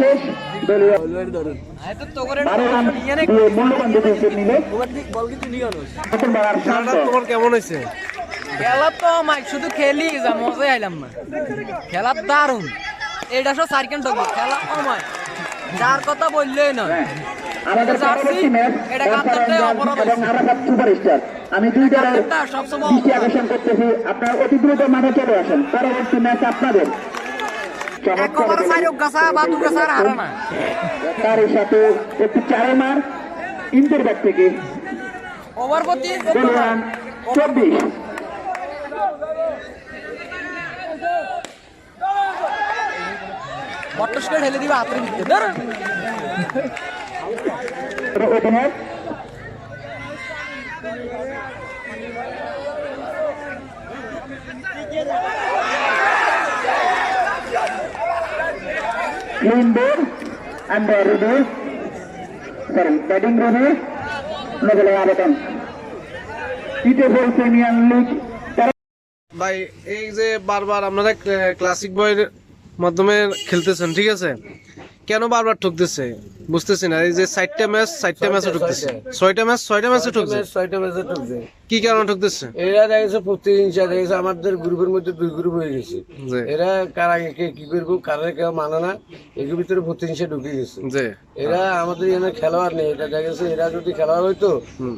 শেষ দলীয় বারো রান দিয়ে মূল্যবান দুটি উইকেট নিলে। প্রথমবার আর শান্ত। তোমার কেমন হয়েছে? খেলা তো মাই শুধু খেলি যা মজাই আইলাম না। খেলা দারুণ এটা সব সার্কেন টক খেলা অমায় যার কথা বললেই নয়। আমাদের পরবর্তী ম্যাচ এটা কাপ্তানটাই বর্ষা এবং আরাফাত সুপারস্টার। আমি দুই দলের সবসময় দৃষ্টি আকর্ষণ করতেছি। আপনার অতি দ্রুত মাঠে চলে আসেন। পরবর্তী ম্যাচ আপনাদের। তার সাথে একটি চারে মার ইন্টার ব্যাট থেকে। চব্বিশ। ঢেলে দিবে হাতের ভিতরে। ধর opener and the under sorry, batting batting review নজলে আবেদন তৃতীয় প্রিমিয়ার লিগ ভাই এই যে বারবার আপনারা ক্লাসিক বয়ের মাধ্যমে খেলতেছেন ঠিক আছে? কেন বারবার ঠকতেছে? বুঝতেছি না এই যে চারটা ম্যাচ চারটা ম্যাচে ঠকতেছে। ছয়টা ম্যাচ ছয়টা ম্যাচে ঠকছে ছয়টা ম্যাচে ঠকছে কি কারণে ঠকতেছে? এরা দেখেছে প্রতিহিংসা দেখেছে আমাদের গ্রুপের মধ্যে দুই গ্রুপ হয়ে গেছে। এরা কার আগে কে কি করব কারে কেউ মানে না এগুলোর ভিতরে প্রতিহিংসা ঢুকে গেছে। এরা আমাদের এখানে খেলোয়াড় নেই এটা দেখেছে এরা যদি খেলোয়াড় হইতো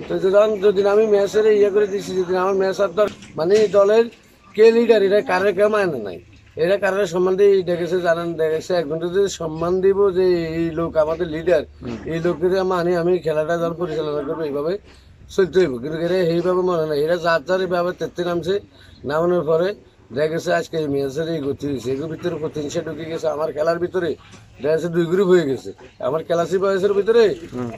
তো যখন যদি আমি ম্যাচের ইয়ে করে দিচ্ছি যদি আমার ম্যাচ আর মানে দলের কে লিডার এরা কারে কেউ মানে নাই। এরা কারের সম্মান দিয়ে দেখেছে জানেন দেখেছে একজন যদি সম্মান দিব যে এই লোক আমাদের লিডার এই লোকের মানে আমি খেলাটা যখন পরিচালনা করব এইভাবে চলতে হইব। কিন্তু এরা এইভাবে মনে নাই। এরা যার যার এইভাবে তেত্তে নামছে নামানোর পরে দেখেছে আজকে এই ম্যাচের এই গতি হয়েছে। এগুলোর ভিতরে প্রতিহিংসা ঢুকে গেছে। আমার খেলার ভিতরে দেখেছে দুই গ্রুপ হয়ে গেছে। আমার ক্লাসি বয়সের ভিতরে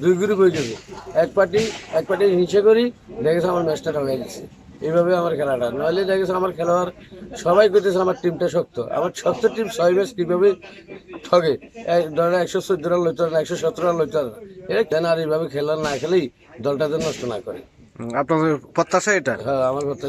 দুই গ্রুপ হয়ে গেছে। এক পার্টি এক পার্টি হিংসা করি দেখেছে আমার ম্যাচটা ঢালাই গেছে এইভাবে আমার খেলাটা। নইলে গেছে আমার খেলোয়াড় সবাই করতেছে আমার টিমটা শক্ত। আমার শক্ত টিম ছয় ম্যাচ কীভাবে ঠগে? ধরেন একশো চোদ্দ রান লইতে না একশো সতেরো রান লইতে না। এটা কেন আর এইভাবে খেলা না খেলেই দলটাতে নষ্ট না করে? আপনার প্রত্যাশা এটা? হ্যাঁ আমার কথা